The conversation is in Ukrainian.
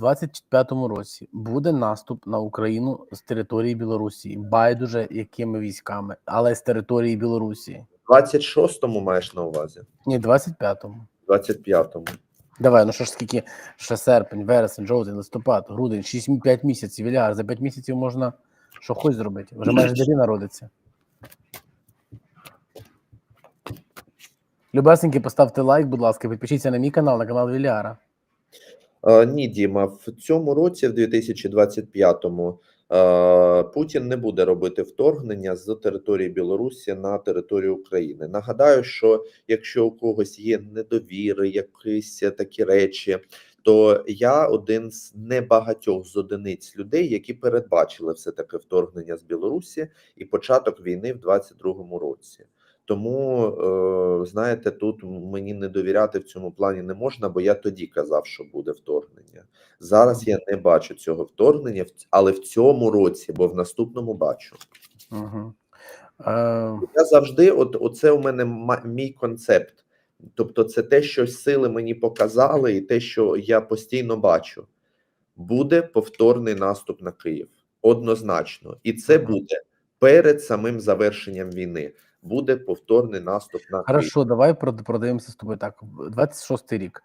25-му році буде наступ на Україну з території Білорусі, байдуже якими військами, але з території Білорусі. 26-му маєш на увазі? Ні, 25-му. 25-му. Давай, ну що ж скільки ще серпень, вересень, жовтень, листопад, грудень, 6-5 місяців, Ілляр, за 5 місяців можна що хоч зробити. Вже майже далі народиться. Любесеньки, поставте лайк, будь ласка, підпишіться на мій канал, на канал Віляра. Е, Ні, Діма, в цьому році, в 2025-му, е, Путін не буде робити вторгнення з території Білорусі на територію України. Нагадаю, що якщо у когось є недовіри, якісь такі речі, то я один з небагатьох з одиниць людей, які передбачили все таке вторгнення з Білорусі і початок війни в 22-му році. Тому е, знаєте, тут мені не довіряти в цьому плані не можна, бо я тоді казав, що буде вторгнення. Зараз я не бачу цього вторгнення, але в цьому році, бо в наступному бачу. Угу. Е, Я завжди, от оце у мене мій концепт. Тобто, це те, що сили мені показали, і те, що я постійно бачу. Буде повторний наступ на Київ. Однозначно. І це буде перед самим завершенням війни. Буде повторний наступ на Київ. Хорошо, давай прод- продаємося з тобою так. 26 рік.